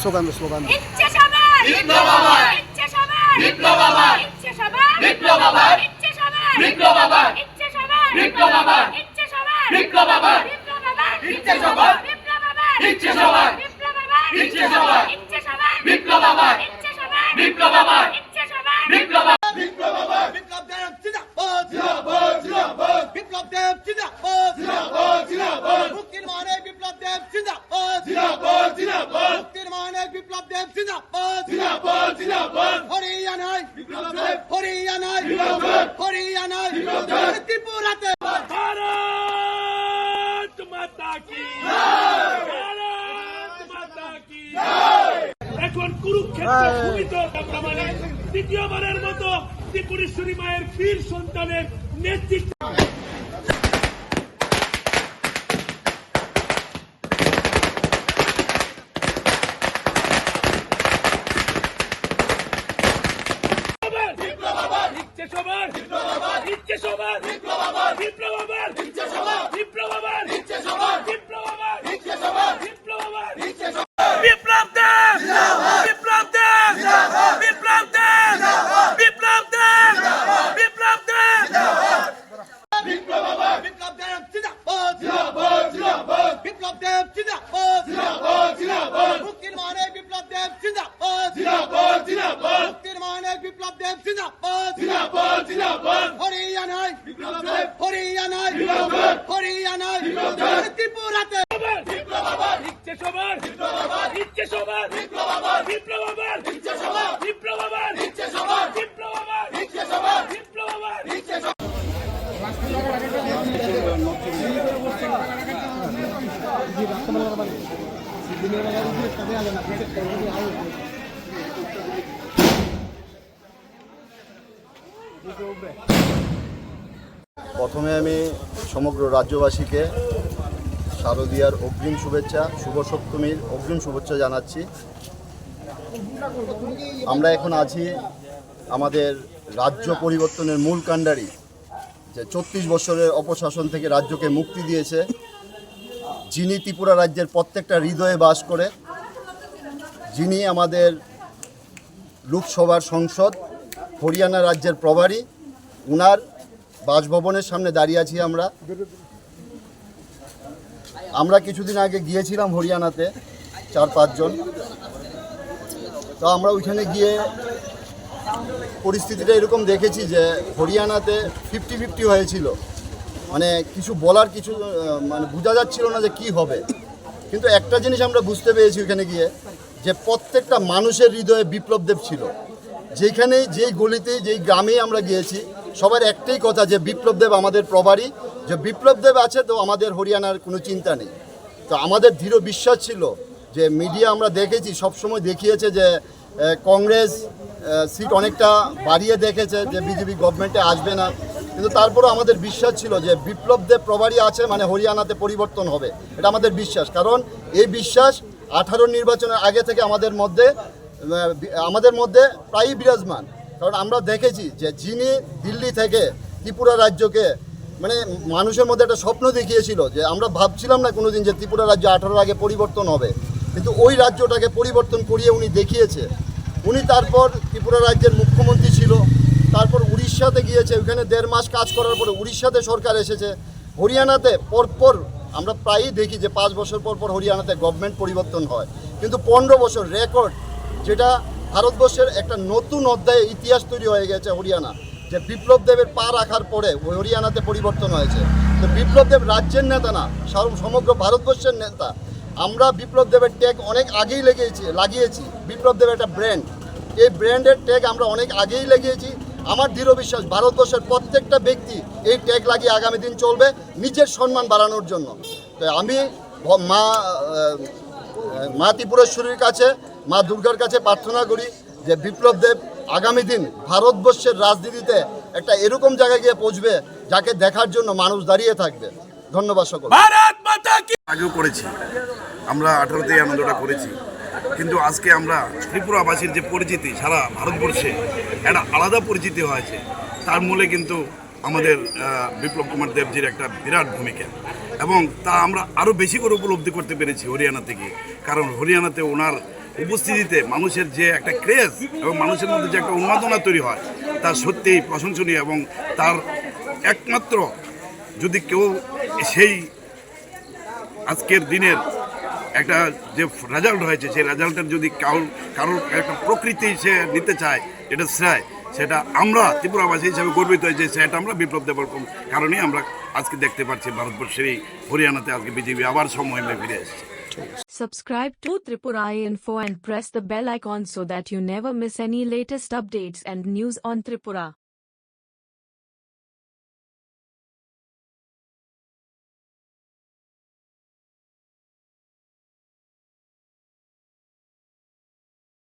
Slogan slogan. ইচ্ছে সবার। সবার। বিপ্লবাবার ইচ্ছে সবার বিপ্লবাবার ইচ্ছে সবার বিপ্লবাবার ইচ্ছে সবার বিপ্লবাবার ইচ্ছে সবার বিপ্লবাবার বিপ্লবাবার ইচ্ছে সবার বিপ্লবাবার ইচ্ছে সবার বিপ্লবাবার ইচ্ছে সবার ইচ্ছে সবার বিপ্লবাবার ইচ্ছে সবার বিপ্লবাবার ইচ্ছে সবার বিপ্লবাবার বিপ্লব দেব জিন্দাবাদ জিন্দাবাদ জিন্দাবাদ বিপ্লব দেব জিন্দাবাদ জিন্দাবাদ জিন্দাবাদ মুক্তির মানে বিপ্লব দেব জিন্দাবাদ জিন্দাবাদ জিন্দাবাদ মুক্তির মানে বিপ্লব দেব জিন্দাবাদ জিন্দাবাদ জিন্দাবাদ হরিয়ানায় বিপ্লব দেব হরিয়ানায় বিপ্লব দেব হরিয়ানায় বিপ্লব দেব ত্রিপুরাতে। ভারত মাতা কি ভারত মাতা কি এখন কুরুক্ষেত্র ভূমিত প্রমাণে দ্বিতীয়বারের মতো ত্রিপুরেশ্বরী মায়ের ফির সন্তানের নেতৃত্ব প্রথমে আমি সমগ্র রাজ্যবাসীকে শারদীয়ার অগ্রিম শুভেচ্ছা, শুভ সপ্তমীর অগ্রিম শুভেচ্ছা জানাচ্ছি। আমরা এখন আছি আমাদের রাজ্য পরিবর্তনের মূল কাণ্ডারি, যে ছত্রিশ বছরের অপশাসন থেকে রাজ্যকে মুক্তি দিয়েছে। যিনি ত্রিপুরা রাজ্যের প্রত্যেকটা হৃদয়ে বাস করে, যিনি আমাদের লোকসভার সংসদ, হরিয়ানা রাজ্যের প্রভারী, উনার বাসভবনের সামনে দাঁড়িয়ে আছি আমরা। আমরা কিছুদিন আগে গিয়েছিলাম হরিয়ানাতে, চার পাঁচজন। তো আমরা ওইখানে গিয়ে পরিস্থিতিটা এরকম দেখেছি যে হরিয়ানাতে ফিফটি ফিফটি হয়েছিল। মানে কিছু বলার কিছু মানে বোঝা যাচ্ছিল না যে কি হবে। কিন্তু একটা জিনিস আমরা বুঝতে পেরেছি ওখানে গিয়ে, যে প্রত্যেকটা মানুষের হৃদয়ে বিপ্লব দেব ছিল। যেখানেই, যেই গলিতে যেই গ্রামেই আমরা গিয়েছি, সবার একটাই কথা যে বিপ্লব দেব আমাদের প্রভারী। যে বিপ্লব দেব আছে তো আমাদের হরিয়ানার কোনো চিন্তা নেই। তো আমাদের দৃঢ় বিশ্বাস ছিল যে মিডিয়া আমরা দেখেছি, সবসময় দেখিয়েছে যে কংগ্রেস সিট অনেকটা বাড়িয়ে দেখেছে যে বিজেপি গভর্নমেন্টে আসবে না। কিন্তু তারপরেও আমাদের বিশ্বাস ছিল যে বিপ্লব দেব প্রভারী আছে মানে হরিয়ানাতে পরিবর্তন হবে। এটা আমাদের বিশ্বাস। কারণ এই বিশ্বাস আঠারো নির্বাচনের আগে থেকে আমাদের মধ্যে আমাদের মধ্যে প্রায়ই বিরাজমান। কারণ আমরা দেখেছি যে যিনি দিল্লি থেকে ত্রিপুরা রাজ্যকে মানে মানুষের মধ্যে একটা স্বপ্ন দেখিয়েছিল যে আমরা ভাবছিলাম না কোনোদিন যে ত্রিপুরা রাজ্য আঠারোর আগে পরিবর্তন হবে। কিন্তু ওই রাজ্যটাকে পরিবর্তন করিয়ে উনি দেখিয়েছে। উনি তারপর ত্রিপুরা রাজ্যের মুখ্যমন্ত্রী ছিল। তারপর উড়িষ্যাতে গিয়েছে ওইখানে দেড় মাস কাজ করার পরে উড়িষ্যাতে সরকার এসেছে। হরিয়ানাতে পরপর আমরা প্রায়ই দেখি যে পাঁচ বছর পর পর হরিয়ানাতে গভর্নমেন্ট পরিবর্তন হয়। কিন্তু পনেরো বছর রেকর্ড যেটা ভারতবর্ষের একটা নতুন অধ্যায়ে ইতিহাস তৈরি হয়ে গেছে হরিয়ানা, যে বিপ্লব দেবের পা রাখার পরে হরিয়ানাতে পরিবর্তন হয়েছে। তো বিপ্লব দেব রাজ্যের নেতা না সমগ্র ভারতবর্ষের নেতা। আমরা বিপ্লব দেবের ট্যাগ অনেক আগেই লেগেছি লাগিয়েছি। বিপ্লব দেবের একটা ব্র্যান্ড এই ব্র্যান্ডের ট্যাগ আমরা অনেক আগেই লাগিয়েছি আমার দৃঢ় বিশ্বাস ভারতবর্ষের প্রত্যেকটা ব্যক্তি এই ট্যাগ লাগিয়ে আগামী দিন চলবে নিজের সম্মান বাড়ানোর জন্য। তো আমি মা মা ত্রিপুরেশ্বরীর কাছে মা দুর্গার কাছে প্রার্থনা করি যে বিপ্লব দেব আগামী দিন ভারতবর্ষের রাজনীতিতে একটা এরকম জায়গায় গিয়ে পৌঁছবে যাকে দেখার জন্য মানুষ দাঁড়িয়ে থাকবে। ধন্যবাদ সকল আগেও করেছি। আমরা আঠারোতেই আনন্দটা করেছি। কিন্তু আজকে আমরা ত্রিপুরাবাসীর যে পরিচিতি সারা ভারতবর্ষে একটা আলাদা পরিচিতি হয়েছে। তার মূলে কিন্তু আমাদের বিপ্লব কুমার দেবজির একটা বিরাট ভূমিকা। এবং তা আমরা আরও বেশি করে উপলব্ধি করতে পেরেছি হরিয়ানা থেকে। কারণ হরিয়ানাতে ওনার উপস্থিতিতে মানুষের যে একটা ক্রেজ এবং মানুষের মধ্যে যে একটা উন্মাদনা তৈরি হয়, তা সত্যিই প্রশংসনীয় এবং তার একমাত্র যদি কেউ সেই আজকের দিনের একটা যে রেজাল্ট হয়েছে, সেই রেজাল্টের যদি কারোর কারোর একটা প্রকৃতি সে নিতে চায়, এটা শ্রেয় সেটা আমরা ত্রিপুরাবাসী হিসাবে গর্বিত হয়েছে সেটা আমরা বিপ্লব দেবার কারণেই আমরা আজকে দেখতে পাচ্ছি ভারতবর্ষের এই হরিয়ানাতে আজকে বিজেপি আবার সময় ফিরে এসেছে Subscribe to Tripura Info and press the bell icon so that you never miss any latest updates and news on Tripura.